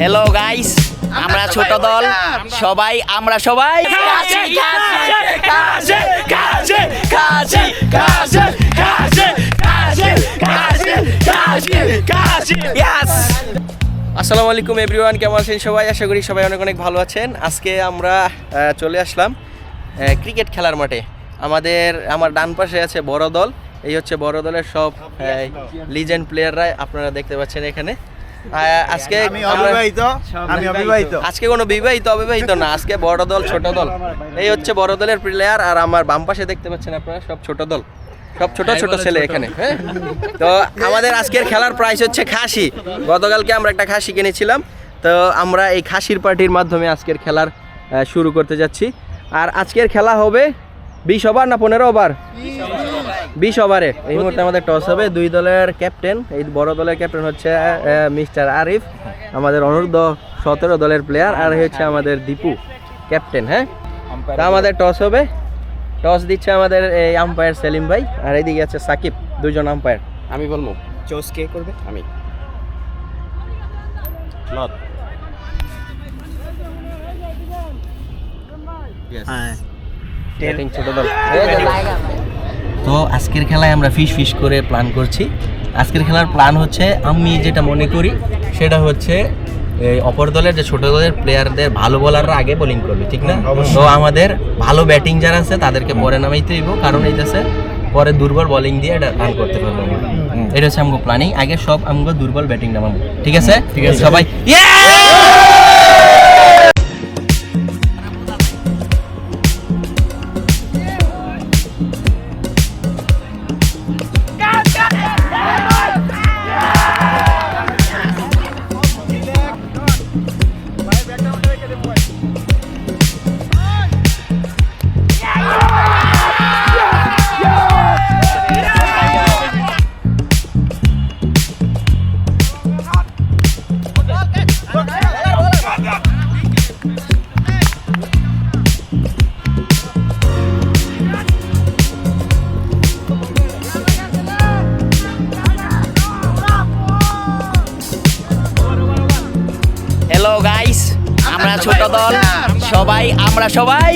Hello guys আমরা ছোট দল সবাই আমরা সবাই আসসালামু আলাইকুম এভরিওয়ান কেমন আছেন সবাই আশা করি সবাই অনেক অনেক ভালো আছেন আজকে আমরা চলে আসলাম ক্রিকেট খেলার মাঠে আমাদের আমার ডান পাশে আছে বড় দল এই হচ্ছে বড় দলের সব লিজেন্ড প্লেয়াররা আপনারা দেখতে পাচ্ছেন এখানে আজকে আমি অবিবাহিত আমি অবিবাহিত। আজকে কোনো বিবাহিত অবিবাহিত না আজকে বড় দল ছোট দল। এই হচ্ছে বড় দলের প্লেয়ার আর আমার বাম পাশে দেখতে পাচ্ছেন আপনারা সব ছোট দল। সব ছোট ছোট ছেলে এখানে হ্যাঁ? তো আমাদের আজকের খেলার প্রাইস হচ্ছে খাসি। গতকালকে আমরা একটা খাসি কিনেছিলাম। তো আমরা এই খাসির পার্টির মাধ্যমে আজকের খেলার শুরু করতে যাচ্ছি। আর আজকের খেলা হবে বিশ ওভার না পনেরো ওভার। বিশ ওভারে। এই মুহূর্তে আমাদের টস হবে। দুই দলের ক্যাপ্টেন এই বড় দলের ক্যাপ্টেন হচ্ছে মিস্টার আরিফ আমাদের অনূর্ধ্ব সতেরো দলের প্লেয়ার আর হচ্ছে আমাদের দীপু ক্যাপ্টেন হ্যাঁ? তা আমাদের টস হবে। টস দিচ্ছে আমাদের এই আম্পায়ার সেলিম ভাই আর এইদিকে আছে সাকিব দুজন আম্পায়ার আমি বলব। চোস কে করবে? আমি। ছোট দল। তো আজকের খেলায় আমরা ফিশ ফিশ করে প্ল্যান করছি। আজকের খেলার প্ল্যান হচ্ছে আমি যেটা মনে করি সেটা হচ্ছে এই অপর দলের যে ছোট দলের প্লেয়ারদের ভালো বলাররা আগে বোলিং করবে ঠিক না? তো আমাদের ভালো ব্যাটিং যারা আছে তাদেরকে পরে নামাইতে দিব কারণ এইটাছে পরে দুর্বল বোলিং দিয়ে এটা রান করতে পারব এটা হচ্ছে আমগো প্ল্যানিং আগে সব আমগো দুর্বল ব্যাটিং নামাবো ঠিক আছে? ঠিক আছে। সবাই আমরা ছোট দল সবাই আমরা সবাই!